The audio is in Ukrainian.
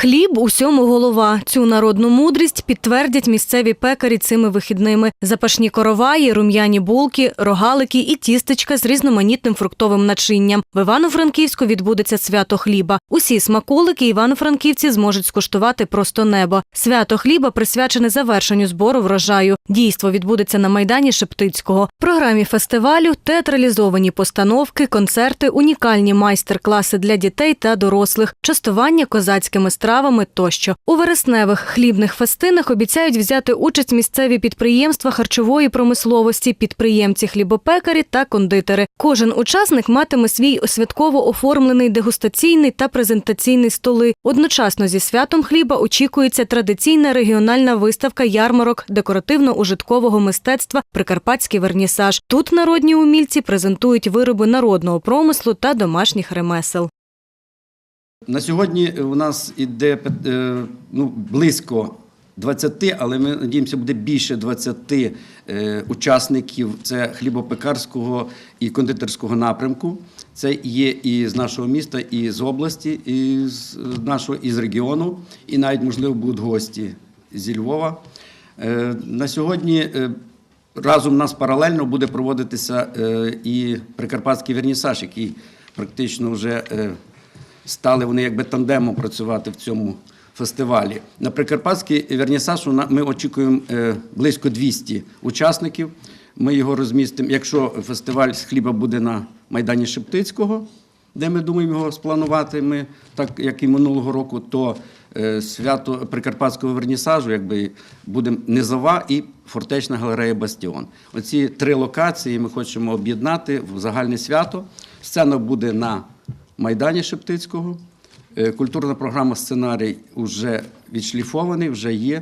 Хліб усьому голова. Цю народну мудрість підтвердять місцеві пекарі цими вихідними. Запашні короваї, рум'яні булки, рогалики і тістечка з різноманітним фруктовим начинням. В Івано-Франківську відбудеться свято хліба. Усі смаколики івано-франківці зможуть скуштувати просто небо. Свято хліба присвячене завершенню збору врожаю. Дійство відбудеться на майдані Шептицького. В програмі фестивалю театралізовані постановки, концерти, унікальні майстер-класи для дітей та дорослих, частування козацькими стравами тощо. У вересневих хлібних фестинах обіцяють взяти участь місцеві підприємства харчової промисловості, підприємці хлібопекарі та кондитери. Кожен учасник матиме свій святково оформлений дегустаційний та презентаційний столи. Одночасно зі святом хліба очікується традиційна регіональна виставка ярмарок декоративно-ужиткового мистецтва Прикарпатський вернісаж. Тут народні умільці презентують вироби народного промислу та домашніх ремесел. На сьогодні у нас іде е, ну, близько 20, але ми надіємося, буде більше 20 е, учасників. Це хлібопекарського і кондитерського напрямку. Це є і з нашого міста, і з області, і з нашого і з регіону, і навіть можливо будуть гості зі Львова. Е, На сьогодні е, разом у нас паралельно буде проводитися е, і прикарпатський вернісаж, який практично вже е, стали вони якби тандемом працювати в цьому фестивалі. На Прикарпатський вернісаж ми очікуємо е, близько 200 учасників. Ми його розмістимо. Якщо фестиваль з хліба буде на Майдані Шептицького, де ми думаємо його спланувати, ми, так як і минулого року, то е, свято Прикарпатського вернісажу якби, буде Низова і фортечна галерея Бастіон. Оці три локації ми хочемо об'єднати в загальне свято. Сцена буде на Майдані Шептицького. Е, Культурна програма сценарій вже відшліфований, вже є.